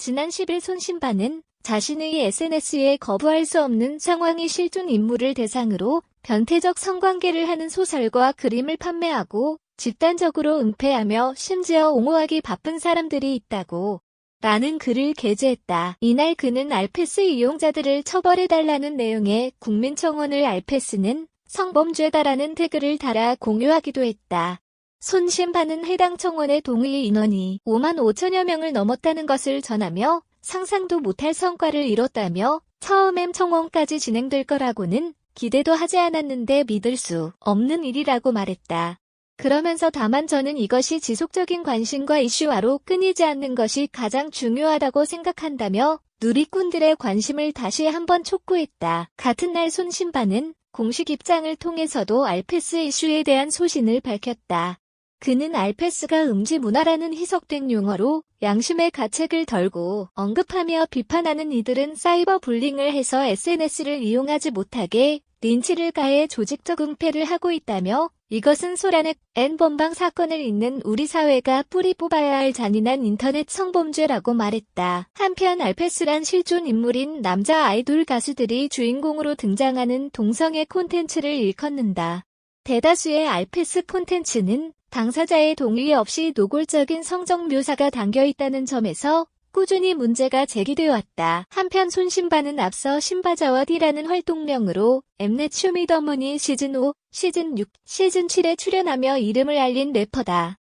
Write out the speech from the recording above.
지난 10일 손신반은 자신의 SNS에 거부할 수 없는 상황이 실존 인물을 대상으로 변태적 성관계를 하는 소설과 그림을 판매하고 집단적으로 은폐하며 심지어 옹호하기 바쁜 사람들이 있다고 라는 글을 게재했다. 이날 그는 알페스 이용자들을 처벌해달라는 내용의 국민청원을 알페스는 성범죄다라는 태그를 달아 공유하기도 했다. 손심반은 해당 청원의 동의 인원이 5만 5천여 명을 넘었다는 것을 전하며 상상도 못할 성과를 이뤘다며 처음엔 청원까지 진행될 거라고는 기대도 하지 않았는데 믿을 수 없는 일이라고 말했다. 그러면서 다만 저는 이것이 지속적인 관심과 이슈화로 끊이지 않는 것이 가장 중요하다고 생각한다며 누리꾼들의 관심을 다시 한번 촉구했다. 같은 날 손신반은 공식 입장을 통해서도 알페스 이슈에 대한 소신을 밝혔다. 그는 알페스가 음지 문화라는 희석된 용어로 양심의 가책을 덜고 언급하며 비판하는 이들은 사이버 불링을 해서 SNS를 이용하지 못하게 린치를 가해 조직적 은폐를 하고 있다며 이것은 소란의 N번방 사건을 잇는 우리 사회가 뿌리 뽑아야 할 잔인한 인터넷 성범죄라고 말했다. 한편 알페스란 실존 인물인 남자 아이돌 가수들이 주인공으로 등장하는 동성애 콘텐츠를 일컫는다. 대다수의 알페스 콘텐츠는 당사자의 동의 없이 노골적인 성적 묘사가 담겨 있다는 점에서 꾸준히 문제가 제기되어 왔다. 한편 손신바는 앞서 신바자와 D라는 활동명으로 엠넷 쇼미더머니 시즌 5, 시즌 6, 시즌 7에 출연하며 이름을 알린 래퍼다.